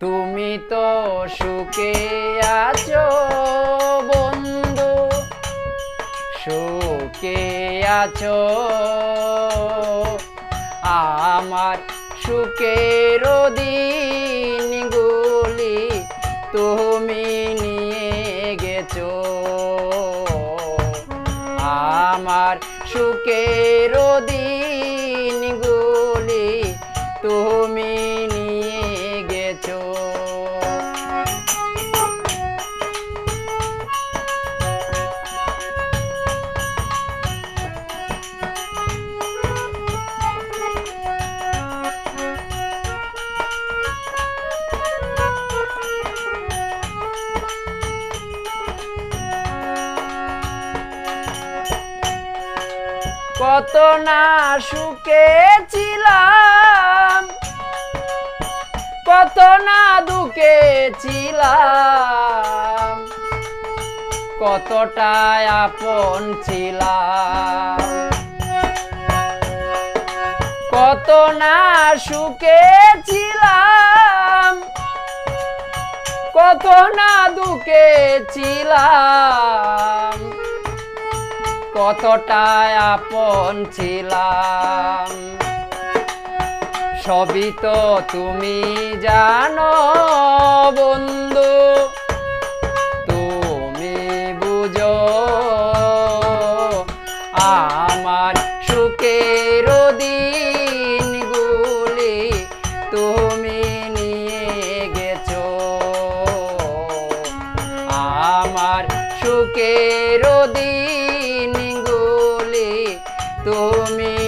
তুমি তো সুখে আছো, বন্ধু। সুখে আছো। আমার সুখের দিনগুলি তুমি নিয়ে গেছো। আমার সুখের দিনগুলি কত না সুখে ছিলাম, কত না দুঃখে ছিলাম, কতটাই আপন ছিলাম, কত না সুখে ছিলাম, কত না দুঃখে ছিলাম। কতটাই আপন ছিলাম। সবই তো তুমি জানো বন্ধু, তুমি বুঝো আমার সুখের দিনগুলি তুমি নিয়ে গেছো। আমার সুখের দিনগুলি তুমি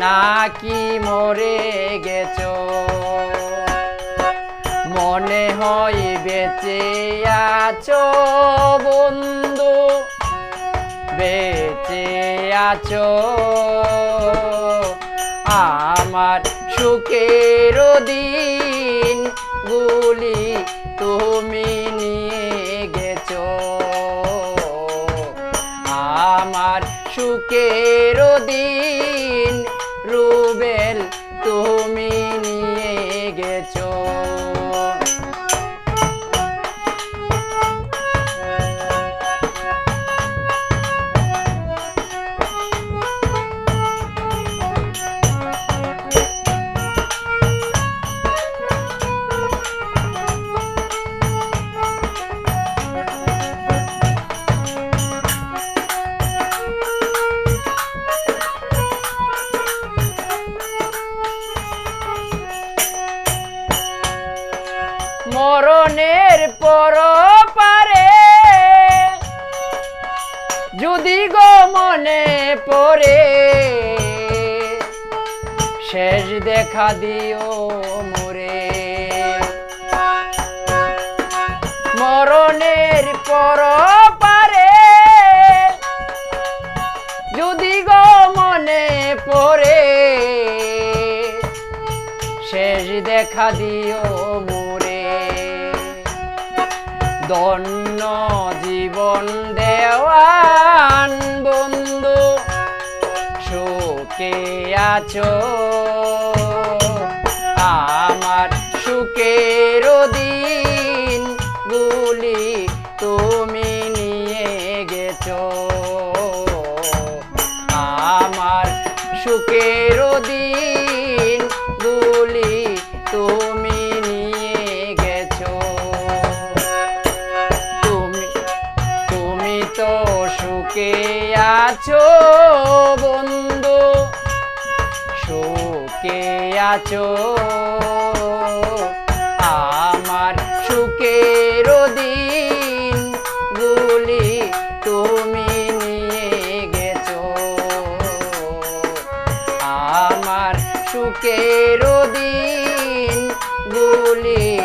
নাকি মরে গেছো? মনে হয় বেঁচে আছো বন্ধু, বেঁচে আছো। আমার সুখের দিন গুলি তুমি নিয়ে গেছো। আমার সুখের দিন মরণের পর পারে যদি গো মনে পড়ে, শেষ দেখা দিও মোরে। মরণের পর পারে যদি গো মনে পড়ে, শেষ দেখা দিও দন্য জীবন দেওয়ান বন্ধু। সুখে আছো। আমার সুখের দিন গুলি তুমি নিয়ে গেছো। আমার সুখের দিন আছো বন্ধু। সুখে আছো। আমার সুখের দিন গুলি তুমি নিয়ে গেছো। আমার সুখের দিন গুলি